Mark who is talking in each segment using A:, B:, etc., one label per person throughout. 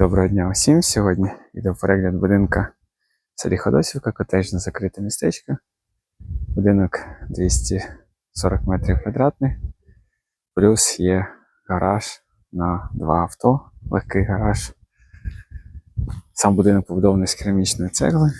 A: Доброго дня усім. Сьогодні йде перегляд будинка в селі Ходосівка, котежне закрите містечко. Будинок 240 метрів квадратних, плюс є гараж на два авто, легкий гараж. Сам будинок побудований з керамічної цегли.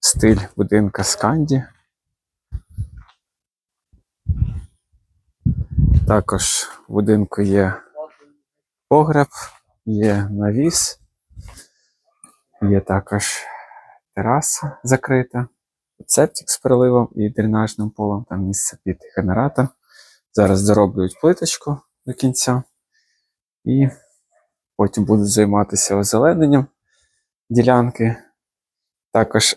A: Стиль будинка Сканді. Також в будинку є погреб, є навіс, є також тераса закрита, септик з переливом і дренажним полом, там місце під генератор. Зараз дороблюють плиточку до кінця і потім будуть займатися озелененням ділянки. Також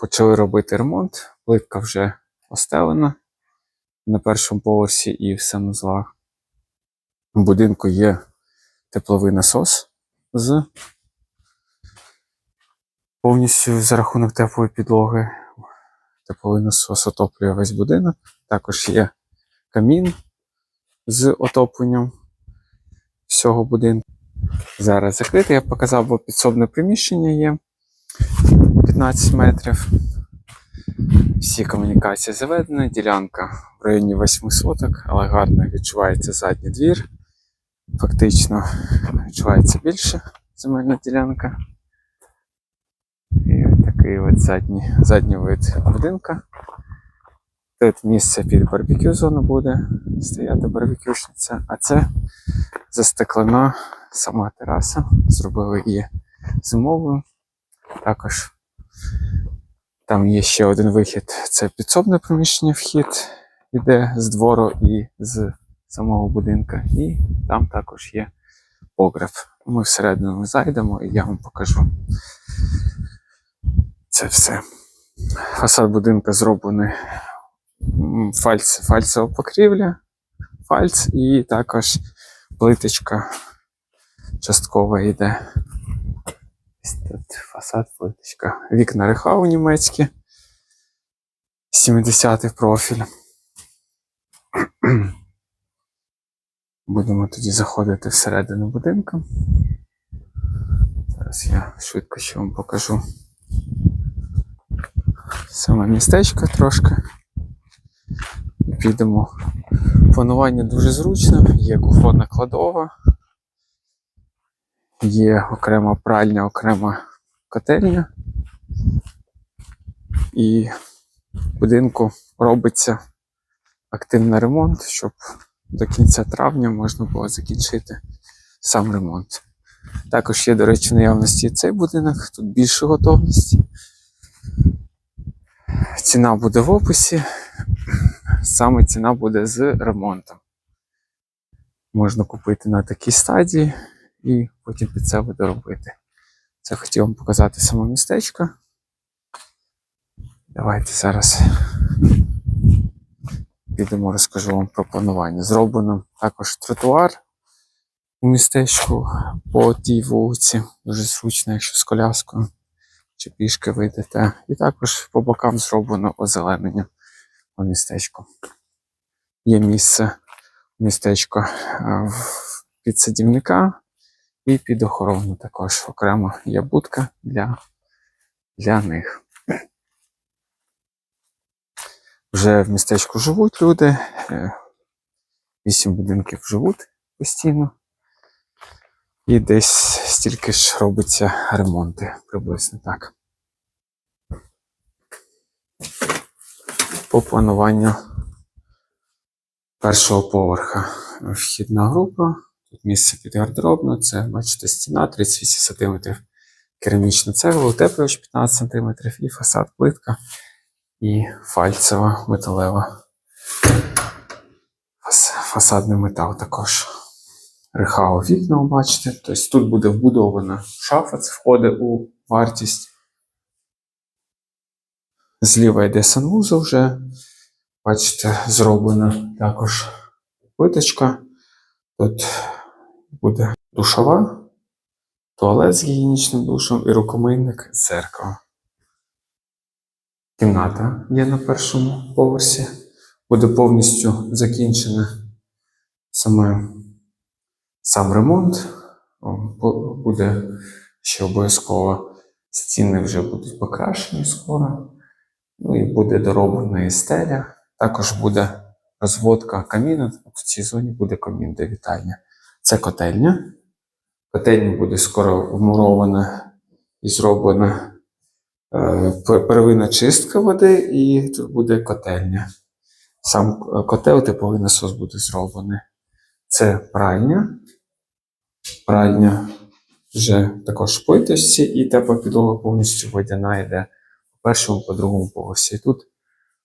A: почали робити ремонт, плитка вже остелена на першому поверсі і в санузлах. У будинку є тепловий насос з повністю за рахунок теплої підлоги. Тепловий насос отоплює весь будинок. Також є камін з отопленням всього будинку. Зараз закритий, я показав, бо підсобне приміщення є 15 метрів. Всі комунікації заведені, ділянка в районі 8 соток, але гарно відчувається задній двір. Фактично відчувається більше земельна ділянка. І такий от задній, задній вид будинка. Тут місце під барбекю зону буде стояти барбекюшниця, а це застеклена сама тераса. Зробили її зимовою. Також там є ще один вихід це підсобне приміщення, вхід іде з двору і з самого будинка. І там також є погреб. Ми всередину зайдемо і я вам покажу. Це все. Фасад будинку зроблений фальц, фальцева покрівля, фальц і також плиточка часткова йде. Ось Тут фасад, плиточка. Вікна рехау німецькі. 70-й профіль. Будемо тоді заходити всередину будинку. Зараз я швидко ще вам покажу саме містечко трошки. Підемо. Планування дуже зручне, є кухонна кладова, є окрема пральня, окрема котельня. І в будинку робиться активний ремонт, щоб до кінця травня можна було закінчити сам ремонт. Також є, до речі, наявності цей будинок, тут більше готовність. Ціна буде в описі. Саме ціна буде з ремонтом. Можна купити на такій стадії і потім під це буде робити. Це хотів вам показати саме містечко. Давайте зараз підемо, розкажу вам про планування. Зроблено також тротуар у містечку по тій вулиці. Дуже зручно, якщо з коляскою чи пішки вийдете. І також по бокам зроблено озеленення по містечку. Є місце містечко е, під садівника і під охорону також окремо є будка для, для них. Вже в містечку живуть люди, е, вісім будинків живуть постійно. І десь стільки ж робиться ремонти, приблизно так. По плануванню першого поверха вхідна група. Тут місце під гардеробну, це, бачите, стіна 38 см, керамічна цегла, утеплювач 15 см і фасад плитка і фальцева металева. Фасадний метал також. Рехау вікна, бачите. Тобто тут буде вбудована шафа, це входить у вартість. Зліва йде санвузол вже. Бачите, зроблена також плиточка. Тут буде душова, туалет з гігієнічним душем і рукомийник з. Кімната є на першому поверсі. Буде повністю закінчена саме сам ремонт буде ще обов'язково. Стіни вже будуть покращені скоро. Ну і буде дороблена і стеля. Також буде розводка каміну. В цій зоні буде камін де вітальня. Це котельня. Котельня буде скоро вмурована і зроблена е, первинна чистка води, і тут буде котельня. Сам е, котел тепловий насос буде зроблений. Це пральня. Пральня вже також в плиточці, і тепла підлога повністю водяна йде по першому, по другому поверсі. І тут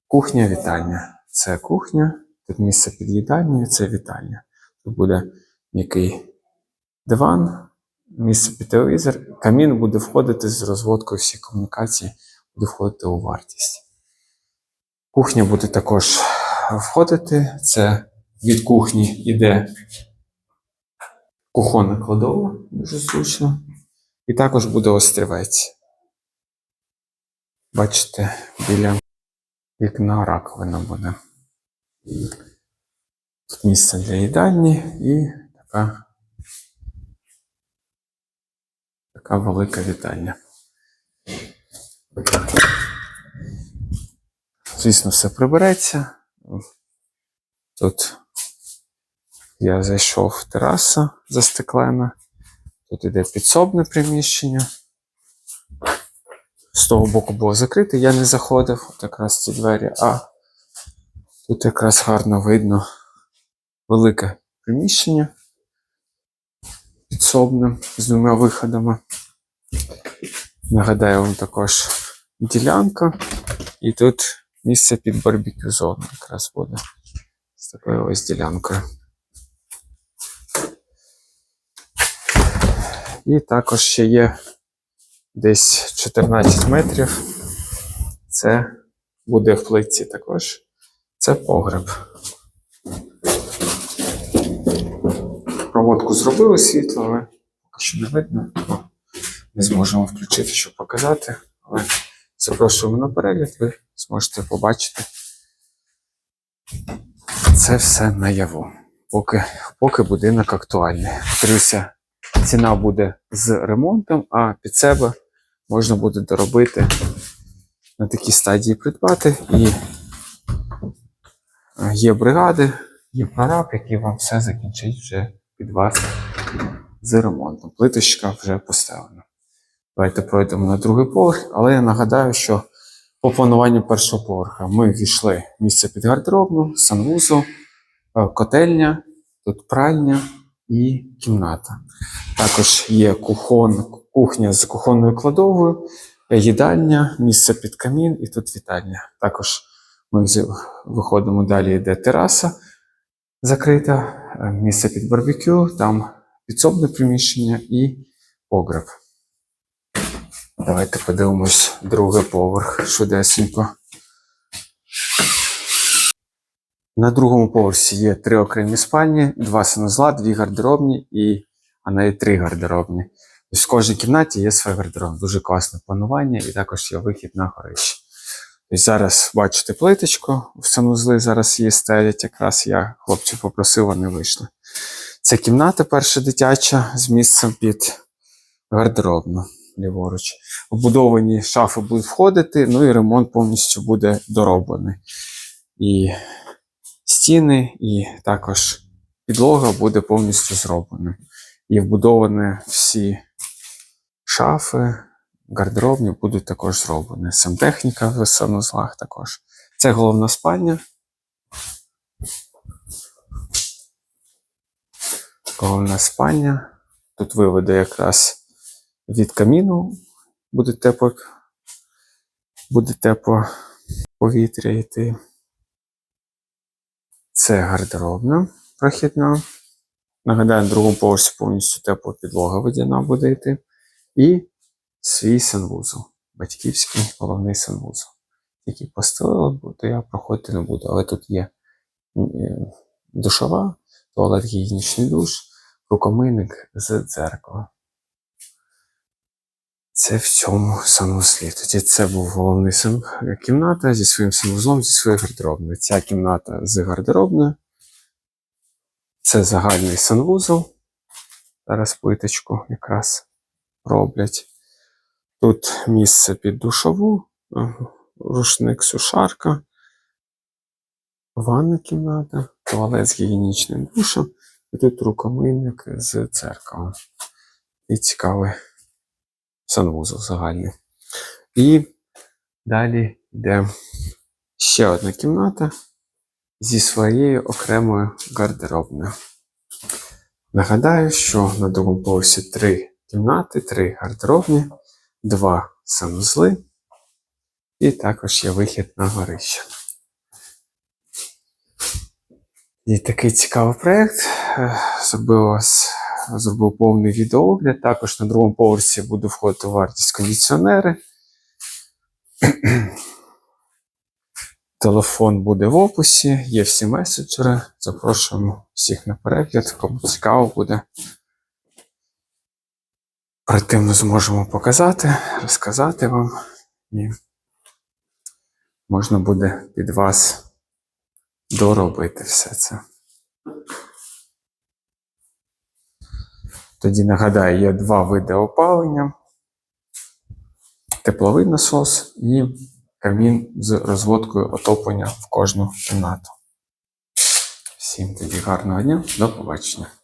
A: кухня, вітальня. Це кухня, тут місце під їдальнею, це вітальня. Тут буде м'який диван, місце під телевізор. Камін буде входити з розводкою всі комунікації, буде входити у вартість. Кухня буде також входити. Це від кухні йде кухонна кладова, дуже зручно. І також буде острівець. Бачите, біля вікна раковина буде. Тут місце для їдальні і така, така велика вітальня. Звісно, все прибереться. Тут я зайшов тераса застеклена. Тут іде підсобне приміщення. З того боку було закрите, я не заходив, от якраз ці двері, а тут якраз гарно видно велике приміщення підсобне з двома виходами. Нагадаю вам також ділянка, і тут місце під барбекю зону якраз буде з такою ось ділянкою. І також ще є десь 14 метрів. Це буде в плитці також. Це погреб. Проводку зробили світло, але поки що не видно. бо Не зможемо включити, щоб показати. Але запрошуємо на перегляд, ви зможете побачити. Це все наяву. Поки, поки будинок актуальний. Повторюся, ціна буде з ремонтом, а під себе можна буде доробити на такій стадії придбати. І е, є бригади, є прораб, який вам все закінчить вже під вас з ремонтом. Плиточка вже поставлена. Давайте пройдемо на другий поверх, але я нагадаю, що по плануванню першого поверха ми війшли в місце під гардеробну, санвузол, е, котельня, тут пральня і кімната. Також є кухон, кухня з кухонною кладовою, їдальня, місце під камін і тут вітальня. Також ми виходимо далі, йде тераса закрита, місце під барбекю, там підсобне приміщення і погреб. Давайте подивимось другий поверх швидесенько. На другому поверсі є три окремі спальні, два санузла, дві гардеробні і а навіть три гардеробні. Тобто в кожній кімнаті є своя гардероб. Дуже класне планування і також є вихід на горище. Тобто зараз бачите плиточку, в санузли зараз її стелять, якраз я хлопців попросив, вони вийшли. Це кімната перша дитяча з місцем під гардеробну ліворуч. Вбудовані шафи будуть входити, ну і ремонт повністю буде дороблений. І стіни, і також підлога буде повністю зроблена. І вбудовані всі шафи, гардеробні будуть також зроблені. Сантехніка в санузлах також. Це головна спальня. Головна спальня. Тут виведе якраз від каміну буде тепло, буде тепло повітря йти. Це гардеробна прохідна. Нагадаю, на другому поверсі повністю тепла підлога водяна буде йти. І свій санвузол. Батьківський головний санвузол. Який постелили, то я проходити не буду. Але тут є е, душова, туалет гігієнічний душ, рукомийник з дзеркала. Це в цьому санвузлі. Тоді це був головний сан... кімната зі своїм санвузлом, зі своєю гардеробною. Ця кімната з гардеробною. Це загальний санвузол. Зараз плиточку якраз роблять. Тут місце під душову, рушник сушарка, ванна кімната, туалет з гігієнічним душем. І тут рукомийник з церквою. І цікавий санвузол загальний. І далі йде ще одна кімната зі своєю окремою гардеробною. Нагадаю, що на другому поверсі три кімнати, три гардеробні, два санузли, і також є вихід на горище. І такий цікавий проєкт. Е, Зробив повний відеоогляд. Також на другому поверсі буде входити в вартість кондиціонери. Телефон буде в описі, є всі меседжери. Запрошуємо всіх на перегляд. Кому цікаво буде. Ми зможемо показати, розказати вам. І можна буде під вас доробити все це. Тоді нагадаю, є два види опалення: тепловий насос і камін з розводкою отоплення в кожну кімнату. Всім тоді гарного дня, до побачення.